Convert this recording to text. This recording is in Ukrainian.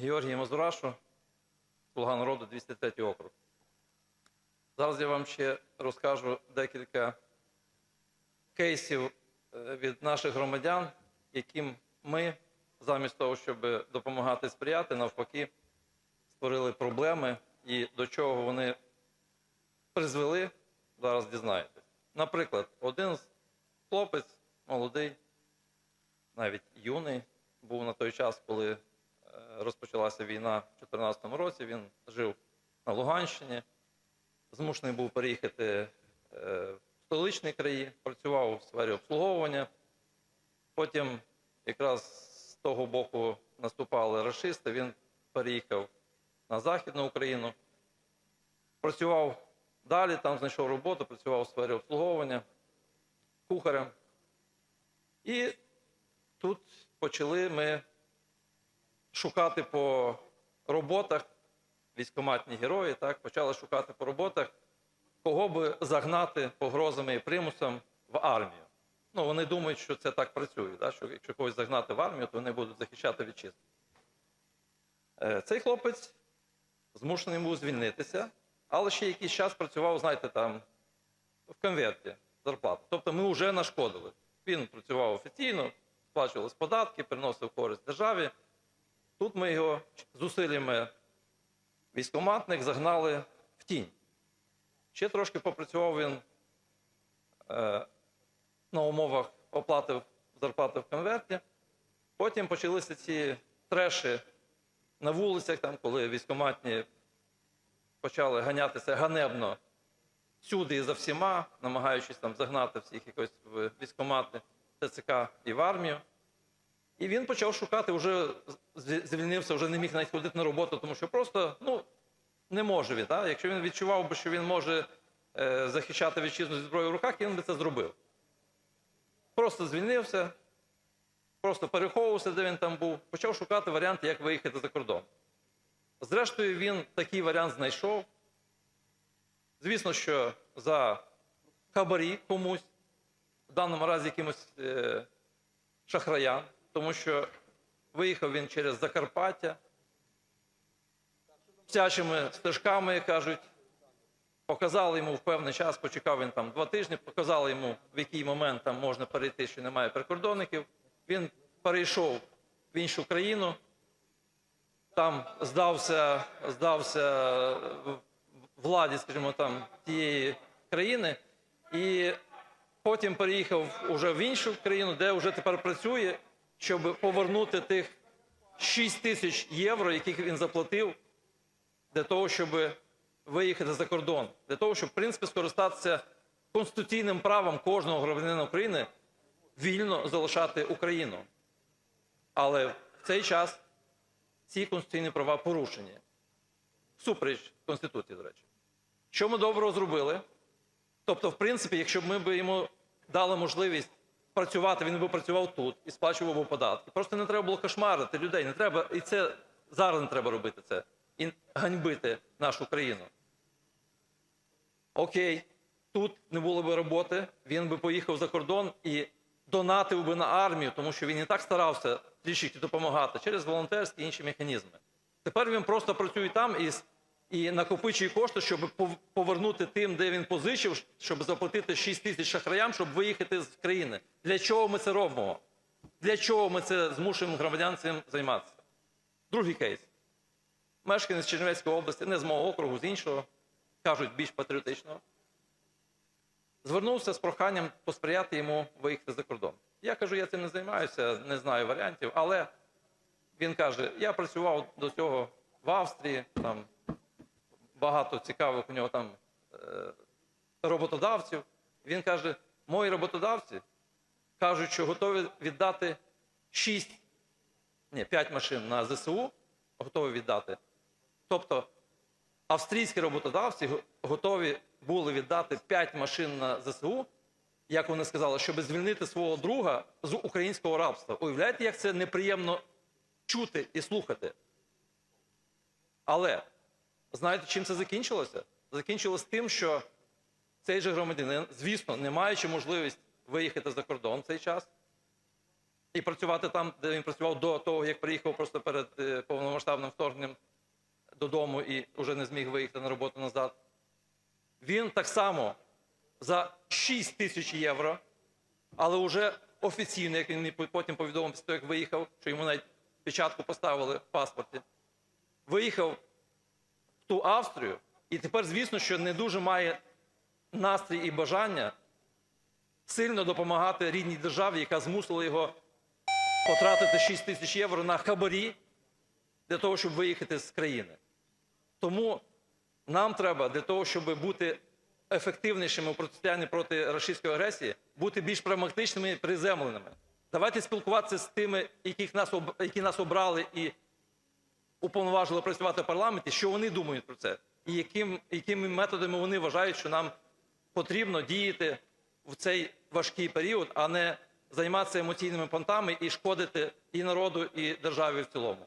Георгій Мазурашу, Слуга народу, 203 округ. Зараз я вам ще розкажу декілька кейсів е, від наших громадян, яким ми, замість того, щоб допомагати сприяти, навпаки, створили проблеми і до чого вони призвели, зараз дізнаєтесь. Наприклад, один з хлопець, молодий, навіть юний, був на той час, коли розпочалася війна в 2014 році. Він жив на Луганщині, змушений був переїхати е, в столичні краї, працював у сфері обслуговування. Потім якраз з того боку наступали рашисти, він переїхав на Західну Україну, працював далі, там знайшов роботу, працював у сфері обслуговування кухарем. І тут почали ми шукати по роботах, військоматні герої, так, почали шукати по роботах, кого би загнати погрозами і примусом в армію. Ну, вони думають, що це так працює, да? що якщо когось загнати в армію, то вони будуть захищати вітчизну. Е, Цей хлопець змушений був звільнитися, але ще якийсь час працював, знаєте, там в конверті зарплати. Тобто ми вже нашкодили. Він працював офіційно, сплачувалися податки, приносив користь державі. Тут ми його зусиллями військоматних загнали в тінь. Ще трошки попрацював він е, на умовах оплати зарплати в конверті. Потім почалися ці треші на вулицях, там, коли військоматні почали ганятися ганебно всюди і за всіма, намагаючись там загнати всіх якось в військомати ТЦК і в армію. І він почав шукати, вже звільнився, вже не міг навіть ходити на роботу, тому що просто ну, не може він. Так? Якщо він відчував би, що він може е, захищати вітчизну зі зброєю в руках, він би це зробив. Просто звільнився, просто переховувався, де він там був, почав шукати варіанти, як виїхати за кордон. Зрештою, він такий варіант знайшов. Звісно, що за хабарі комусь, в даному разі якимось е, шахраям, тому що виїхав він через Закарпаття, всячими стежками, як кажуть, показали йому в певний час, почекав він там два тижні, показали йому, в який момент там можна перейти, що немає прикордонників. Він перейшов в іншу країну, там здався, здався владі, скажімо, там тієї країни, і потім переїхав уже в іншу країну, де вже тепер працює, щоб повернути тих 6 тисяч євро, яких він заплатив для того, щоб виїхати за кордон, для того, щоб в принципі скористатися конституційним правом кожного громадянина України вільно залишати Україну. Але в цей час ці конституційні права порушені. Супереч Конституції, до речі. Що ми доброго зробили? Тобто, в принципі, якщо б ми б йому дали можливість працювати, він би працював тут і сплачував би податки. Просто не треба було кошмарити людей. Не треба, і це зараз не треба робити це. І ганьбити нашу країну. Окей, тут не було б роботи, він би поїхав за кордон і донатив би на армію, тому що він і так старався трішки допомагати через волонтерські і інші механізми. Тепер він просто працює там і, і накопичує кошти, щоб повернути тим, де він позичив, щоб заплатити 6 тисяч шахраям, щоб виїхати з країни. Для чого ми це робимо? Для чого ми це змушуємо громадян цим займатися? Другий кейс. Мешканець Чернівецької області, не з мого округу, з іншого, кажуть, більш патріотичного, звернувся з проханням посприяти йому виїхати за кордон. Я кажу, я цим не займаюся, не знаю варіантів, але він каже: я працював до цього в Австрії, там багато цікавих у нього там е, роботодавців. Він каже: мої роботодавці кажуть, що готові віддати 6, ні, 5 машин на ЗСУ, готові віддати. Тобто австрійські роботодавці готові були віддати 5 машин на ЗСУ, як вони сказали, щоб звільнити свого друга з українського рабства. Уявляєте, як це неприємно чути і слухати. Але знаєте, чим це закінчилося? Закінчилось тим, що цей же громадянин, звісно, не маючи можливість виїхати за кордон в цей час, і працювати там, де він працював до того, як приїхав просто перед е, повномасштабним вторгненням додому і вже не зміг виїхати на роботу назад. Він так само за 6 тисяч євро, але вже офіційно, як він потім повідомив як виїхав, що йому навіть печатку поставили в паспорті, виїхав ту Австрію, і тепер, звісно, що не дуже має настрій і бажання сильно допомагати рідній державі, яка змусила його потратити 6 тисяч євро на хабарі для того, щоб виїхати з країни. Тому нам треба для того, щоб бути ефективнішими у протистоянні проти російської агресії, бути більш прагматичними і приземленими. Давайте спілкуватися з тими, яких нас, які нас обрали і уповноважили працювати в парламенті, що вони думають про це, і яким, якими методами вони вважають, що нам потрібно діяти в цей важкий період, а не займатися емоційними понтами і шкодити і народу, і державі в цілому.